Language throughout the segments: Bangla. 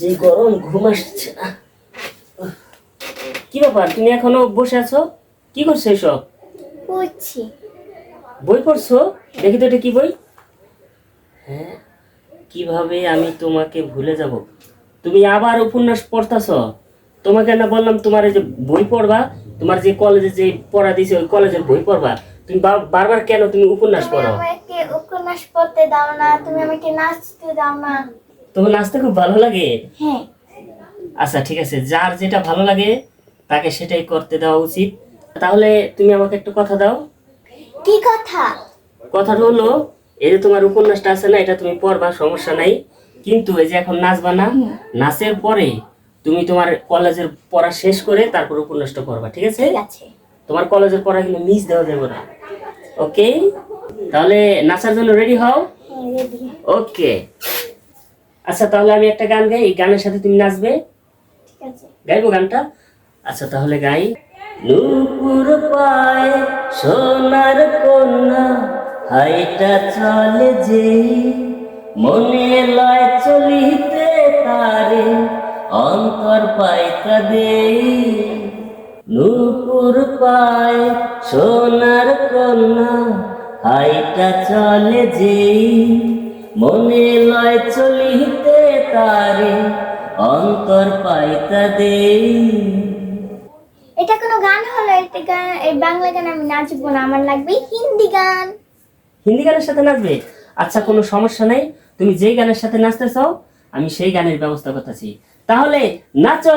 যে গরম ঘুম আসছে না। কি ব্যাপার তুমি এখনও বসে আছো? কি করছ এসব? বুঝছি বই পড়ছো? দেখি তো এটা কি বই? হ্যাঁ কীভাবে আমি তোমাকে ভুলে যাব? তুমি আবার উপন্যাস পড়তাছ? তোমাকে না বললাম তোমার এই যে বই পড়বা তোমার যে কলেজে যে পড়া দিয়েছে ওই কলেজের বই পড়বা। তুমি বারবার কেন তুমি উপন্যাস পড়ো? আমাকে উপন্যাস পড়তে দাও না তুমি আমাকে নাচতে দাও না। তোমার নাচতে খুব ভালো লাগে? হ্যাঁ। আচ্ছা ঠিক আছে। যার যেটা ভালো লাগে তাকে সেটাই করতে দেওয়া উচিত। তাহলে তুমি আমাকে একটু কথা দাও। কি কথা? কথাটা হলো এই যে তোমার উপন্যাসটা আছে না এটা তুমি পড়বা সমস্যা নাই। কিন্তু এই যে এখন নাচবা না নাচের পরে তুমি তোমার কলেজের পড়া শেষ করে তারপর উপন্যাসটা পড়বা ঠিক আছে? তোমার কলেজের পড়া কিন্তু মিস দেওয়া যাবে না। ওকে তাহলে নাচার জন্য রেডি হও? হ্যাঁ ওকে আচ্ছা তাহলে আমি একটা গান গাই এই গানের সাথে তুমি নাচবে? ঠিক আছে। গাইবো গানটা? আচ্ছা তাহলে গাই। নূপুর পায় সোনার কন্যা হাইটা চলে যে মনে লয় চলিতে তারে অন্তর পাইতা দে নূপুর পায় সোনার কন্যা হাইটা চলে যে মনে লয় চলিতে তারে অন্তর পাইতা দে। এটা কোনো গান হলো? এটা গান এই বাংলা গান আমি নাচবো না আমার লাগবে হিন্দি গান। হিন্দি গানের সাথে নাচবে? আচ্ছা কোনো সমস্যা নাই। তুমি যেই গানের সাথে নাচতে চাও আমি সেই গানের ব্যবস্থা করতেছি। তাহলে নাচো!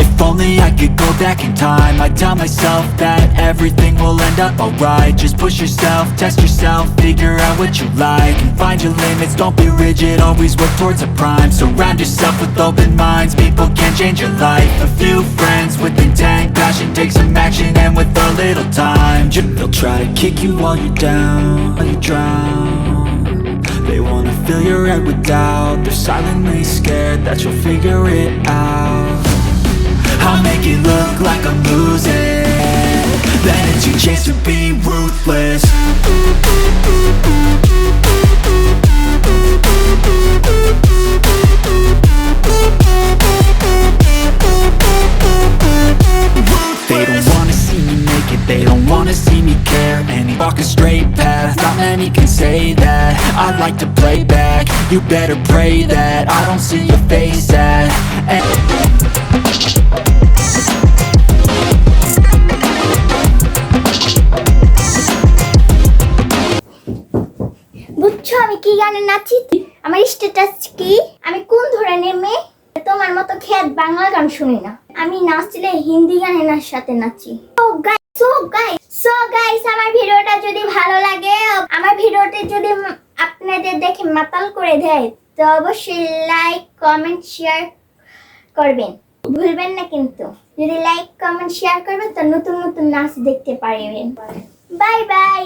If only I could go back in time. I'd tell myself that everything will end up alright. Just push yourself, test yourself, figure out what you like And find your limits, don't be rigid, always work towards a prime. Surround yourself with open minds, people can change your life. A few friends with intent, passion, take some action And with a little time, they'll try to kick you while you're down, while you drown They wanna fill your head with doubt. They're silently scared that you'll figure it out I'll make it look like I'm losing. Then it's your chance to be ruthless. They don't wanna see me make they don't wanna see me care. Any walk a straight path, not many can say that. I'd like to play back, you better pray that I don't see your face at বুঝছ আমি কি গানে নাচি? আমার স্ট্যাটাস কি? আমি কোন ধরনের মেয়ে? তোমার মতো খেত বাংলা গান শুনি না। আমি নাচলে হিন্দি গানের সাথে নাচি। আমার ভিডিওটা যদি ভালো লাগে, আমার যদি আপনাদের দেখে মাতাল করে দেয়, তো অবশ্যই লাইক কমেন্ট শেয়ার করবেন। ভুলবেন না কিন্তু। যদি লাইক কমেন্ট শেয়ার করবেন, তো নতুন নতুন নাচ দেখতে পারবেন। Bye bye